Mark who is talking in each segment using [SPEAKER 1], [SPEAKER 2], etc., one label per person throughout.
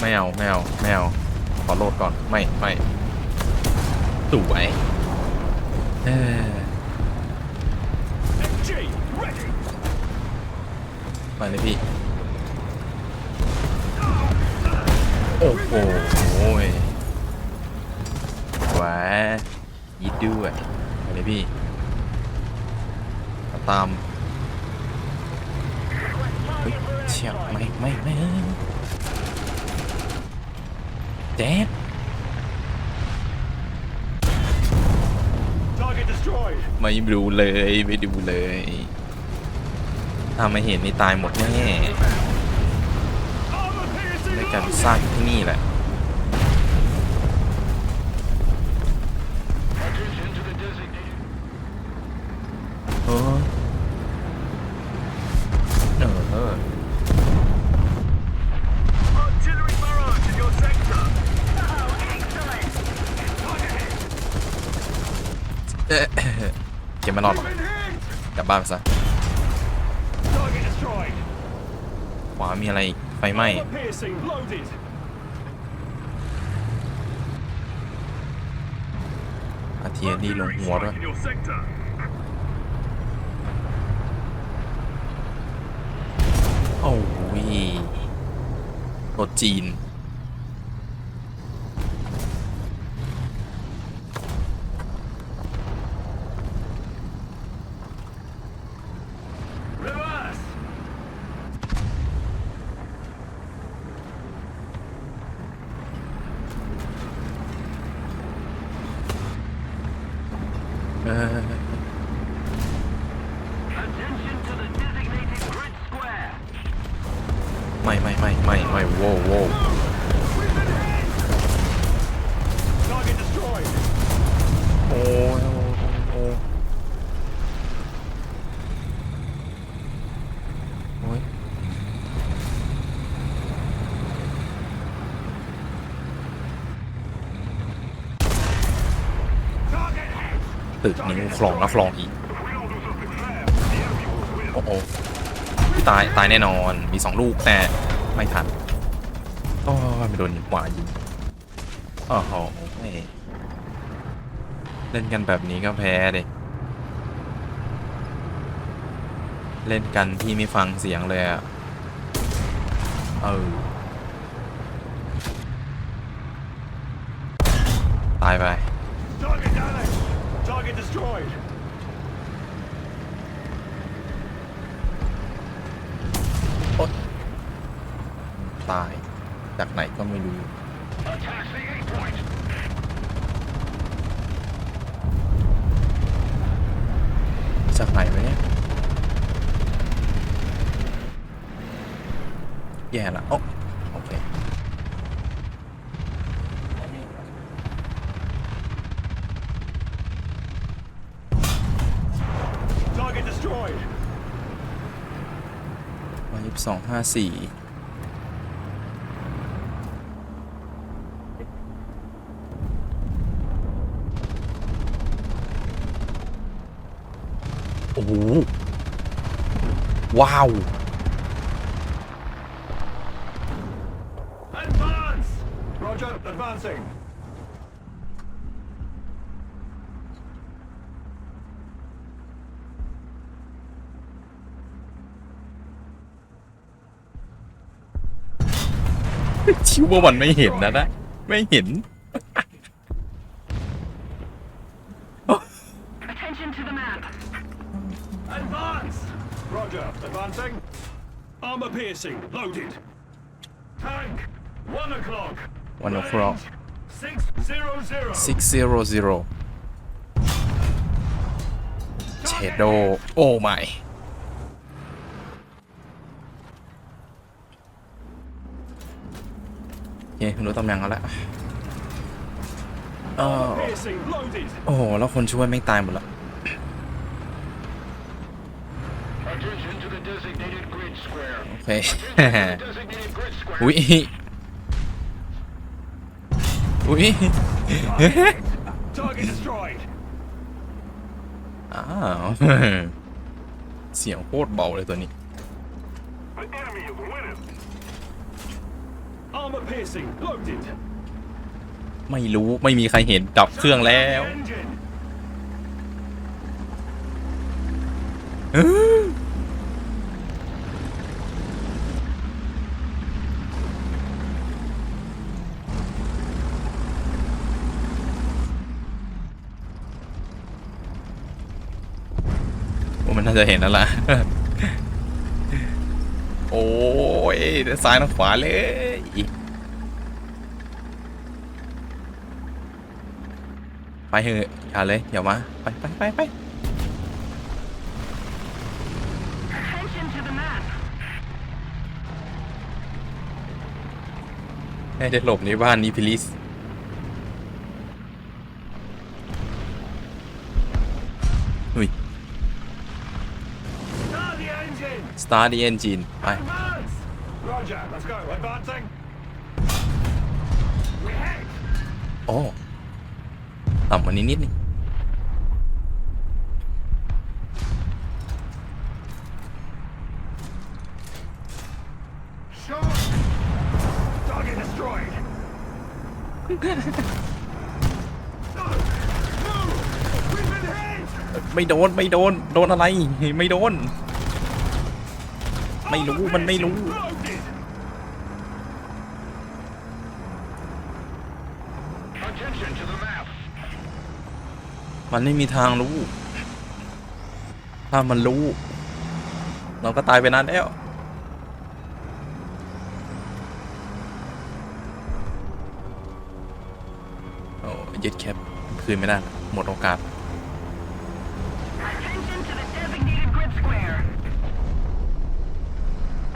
[SPEAKER 1] ไม่เอาไม่เอาไม่เอาขอโหลดก่อนไม่ไม่สวยเออ
[SPEAKER 2] MG, ready.
[SPEAKER 1] ไปเลยพี่ โอ้โหยแหวยิดด้วยไปเลยพี่ตามเฮ้ยเชี่ยไม่ไม่ไม่ แจ๊ด
[SPEAKER 2] Target destroyed.
[SPEAKER 1] ไม่ดูเลยไม่ดูเลย ถ้าไม่เห็นนี่ตายหมดแน่
[SPEAKER 2] Armor
[SPEAKER 1] ใน
[SPEAKER 2] piercing
[SPEAKER 1] การ
[SPEAKER 2] load.
[SPEAKER 1] สร้างที่นี่แหละ เก็บมานอนหรอกกลับบ้านไปซะขวามีอะไรไฟไหม้อาเทียดีลงหัวด้วยโอ้ยรถจีน เออ ตึกนิ้คลองแล้วคลองอีก โอ้โหพี่ตายตายแน่นอนมีสองลูกแต่ไม่ทันโอ้ยไม่โดนขวายิงโอ้โหเล่นกันแบบนี้ก็แพ้เลยเล่นกันที่ไม่ฟังเสียงเลยอะเออตายไป
[SPEAKER 2] Target damaged. Target destroyed.
[SPEAKER 1] ตาย จากไหนก็ไม่รู้
[SPEAKER 2] Attack the A point.
[SPEAKER 1] จากไหนวะเนี่ย แย่ละโอ้โอเค
[SPEAKER 2] Target destroyed.
[SPEAKER 1] วันยี่ สิบสองห้าสี่โอ้โหว้าว
[SPEAKER 2] Advance. Roger. Advancing.
[SPEAKER 1] ชิวว่ามันไม่เห็นนะนะ ไม่เห็น
[SPEAKER 3] Attention to the map.
[SPEAKER 2] Advance. Roger. Advancing. Armor piercing. Loaded. Tank. One o'clock.
[SPEAKER 1] One o'clock.
[SPEAKER 2] Six zero zero.
[SPEAKER 1] 600เชโดโอ้ไม่โอ เครู้ตำแหน่งแล้วละเออ
[SPEAKER 2] Piercing. Loaded.
[SPEAKER 1] โอ้โห แล้วคนช่วยไม่งตายหมดแล้ว
[SPEAKER 2] Attention to the designated grid square.
[SPEAKER 1] โอเค
[SPEAKER 2] designated grid square.
[SPEAKER 1] อุ้ยอุ้ย
[SPEAKER 2] Target destroyed.
[SPEAKER 1] อ้าวเสียงโคตรเบาเลยตัวนี้
[SPEAKER 2] The enemy is winning. Armor piercing loaded.
[SPEAKER 1] ไม่รู้ไม่มีใครเห็นดับเครื่องแล้ว
[SPEAKER 2] Engine.
[SPEAKER 1] ว่ามันน่าจะเห็นแล้วล่ะ โอ้ยซ้ายทางขวาเลย ไปเถอะอย่าเลยอย่ามา ไปไปไปไป
[SPEAKER 3] Attention to the map.
[SPEAKER 1] ให้ได้หลบในบ้านนี้พิลิสอุ้ย
[SPEAKER 2] Start the engine.
[SPEAKER 1] start the engine ไป
[SPEAKER 2] Advance. Roger. Let's go. Advancing. We head.
[SPEAKER 1] โอ้ ต่ำกว่านี้นิดนึงไม่โดนไม่โดนโดนอะไรไม่โดน ไม่รู้มันไม่รู้
[SPEAKER 2] Loaded. Attention to the map.
[SPEAKER 1] มันไม่มีทางรู้ ถ้ามันรู้ เราก็ตายไปนานแล้วโอ้ยึดแคปคืนไม่ได้ หมดโอกาส
[SPEAKER 3] Attention to the designated grid square.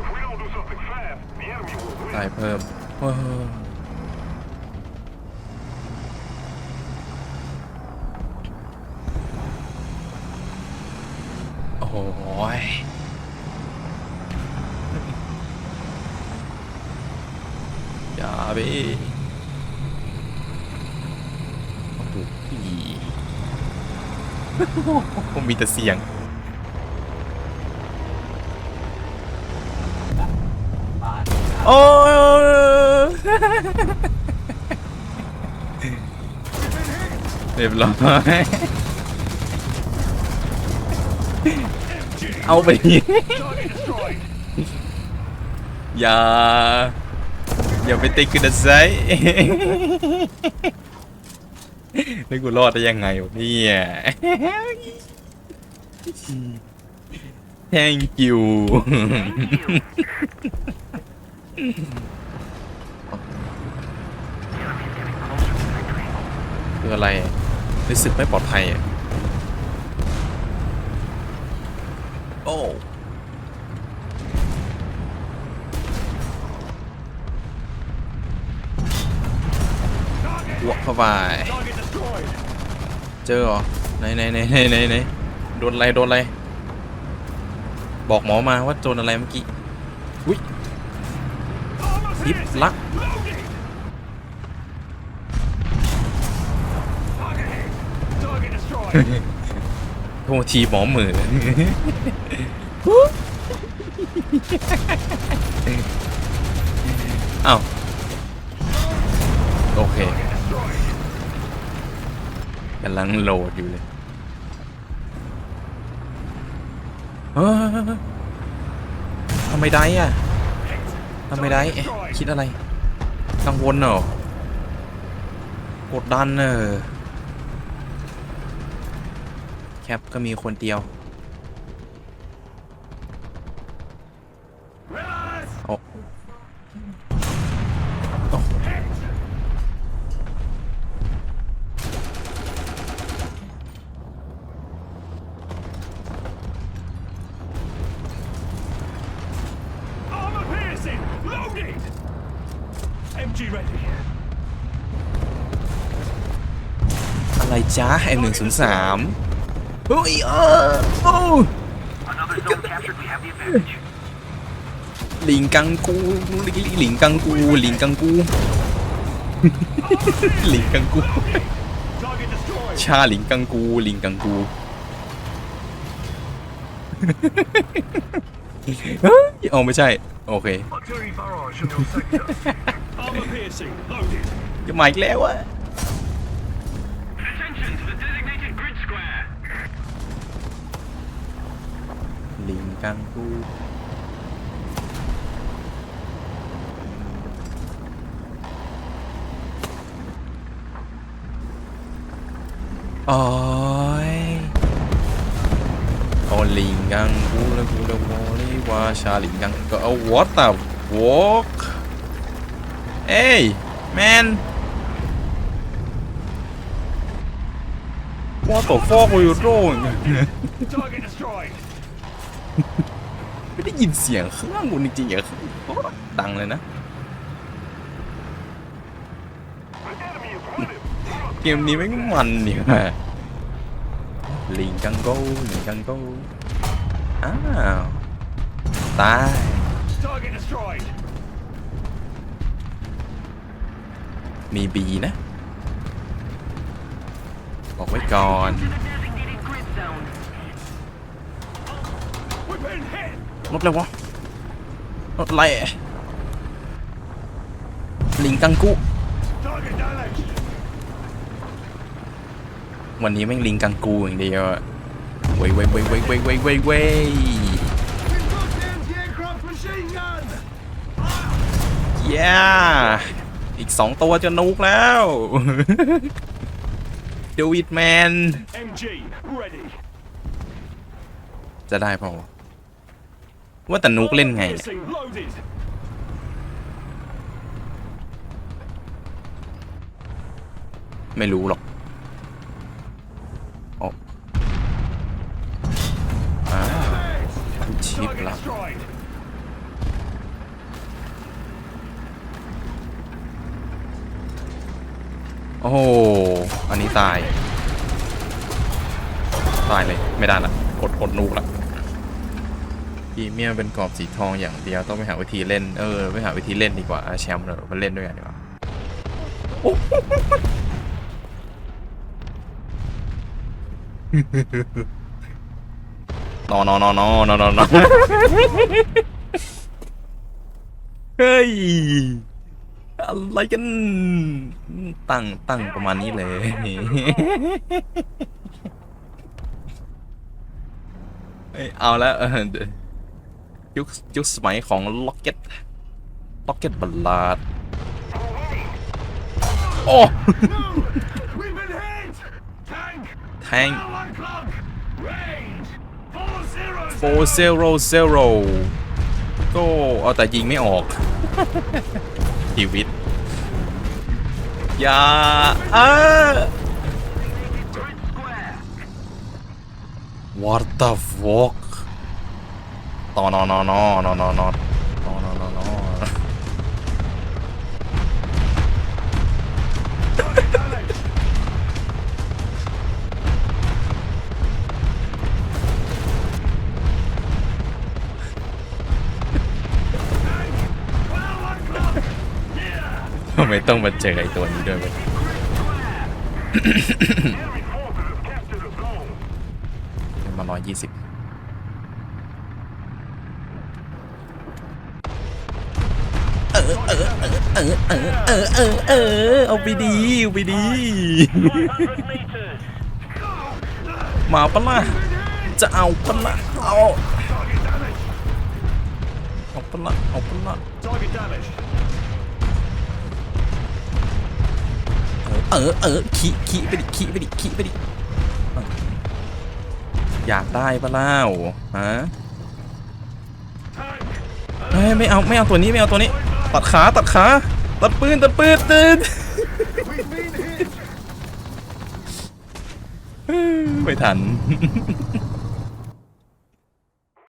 [SPEAKER 2] If we don't do something fast, the enemy will win.
[SPEAKER 1] ตายเพิ่มเออโอ้โห ยอย่าไปโอ้โหมีแต่เสียงโอ้ยเรียบร้อย เอาไป อย่า อย่าไปติดกันนะไซนึกกูรอดได้ยังไงวะเนี่ย thank you คืออะไร รู้สึกไม่ปลอดภัยอะ โอ้บวกเข้าไป เจอเหรอไหนไหนไหนไหนไหนไหนโดนอะไรโดนอะไร บอกหมอมาว่าโดนอะไรเมื่อกี้อุ้ย
[SPEAKER 2] Armor
[SPEAKER 1] ทิปละ
[SPEAKER 2] Loading. Target hit. Target destroyed.
[SPEAKER 1] โทษทีหมอเหมืออ้าวโอเคกำลังโหลดอยู่เลยเฮ้ยทำไมได้อะทำไมได้ คิดอะไร กังวลเหรอกดดันเนอะ คปก็มีคนเดียว
[SPEAKER 2] Realize.
[SPEAKER 1] โอ้โอ้
[SPEAKER 2] Armor piercing. Loading. MG ready.
[SPEAKER 1] อะไรจ้า M103 เฮ้ยเออโอ้
[SPEAKER 2] Another zone captured. We have the advantage.
[SPEAKER 1] หลิงกังกูหลิงหลิงกังกูหลิงกังกูลิงกังกู
[SPEAKER 2] Target destroyed.
[SPEAKER 1] ชาลิงกังกูลิงกังกูเฮ้ยเอาไม่ใช่ โอเค
[SPEAKER 2] Artillery barrage on your sector. Armor piercing. Loaded.
[SPEAKER 1] จะมาอีกแล้วอะ จังกูโอ้ยโอลิงกังกูแล้วกูแล้วโมลีว่าชาลิงกังก็เอาวอตตา walk เอ้ยแมนว่าตัว
[SPEAKER 2] ฟอ
[SPEAKER 1] กโยโร่เนี่ย นเสียงเครื่องมันจริงๆอะดังเลยนะ
[SPEAKER 2] Enemy is running.
[SPEAKER 1] เกมนี้ไม่งมันเนี่ยลิงกังโก้ลิงกังโก้อ้าว ตาย
[SPEAKER 2] Target destroyed.
[SPEAKER 1] มีบีนะ บอกไว้ก่อน
[SPEAKER 3] To the designated grid zone.
[SPEAKER 2] We've been hit.
[SPEAKER 1] รถอะไรวะรถอะไรอะลิงกังกุ
[SPEAKER 2] Target damaged.
[SPEAKER 1] วันนี้แม่งลิงกังกูอย่างเดียวอะเว้ยเว้ยเว้ยเว้ยเว้ยเว้ยเว้ยเว้ย
[SPEAKER 2] We've got the anti-aircraft machine gun.
[SPEAKER 1] เย้อีกสองตัวจะนุกแล้วดูอิดแมน
[SPEAKER 2] MG ready.
[SPEAKER 1] จะได้เปล่า ว่าแต่นุกเล่นไงไม่รู้หรอกโอ้อาชิปละโอ้โห อันนี้ตาย ตายเลย ไม่ได้ละกดกดนูกละ รีเมียมเป็นกรอบสีทองอย่างเดียวต้องไปหาวิธีเล่นเออไปหาวิธีเล่นดีกว่าแชมป์เรามาเล่นด้วยกันดีกว่าโอ้นอนอนอนอนอนอนเฮ้ยอะไรกัน ตั้งตั้งประมาณนี้เลยเอ้ยเอาแล้วเออ ยุคยุคสมัยของล็อกเก็ตล็อกเก็ตบัลลาดโอ้
[SPEAKER 2] tank four zero zero.
[SPEAKER 1] โฟเซโรเซโรก็เอาแต่ยิงไม่ออกชีวิตอย่าอ้า
[SPEAKER 3] Grid square.
[SPEAKER 1] What the fuck ตอนอนอนอนอนอนอนอนอนอนอทำไมต้องมาเจอไอ้ตัวนี้ด้วยวะมาร้อยยี่สิบ เออเออเออเออเออเอาไปดีเอาไปดี มาปะล่ะจะเอาปะล่ะเอาเอาปะล่ะเอาปะล่ะเออเออขี่ขี่ไปดิขี่ไปดิขี่ไปดิอยากได้ปะเล่าฮะไม่เอาไม่เอาตัวนี้ไม่เอาตัวนี้ ตัดขาตัดขาตัดปืนตัดปืนตื่นไม่ทัน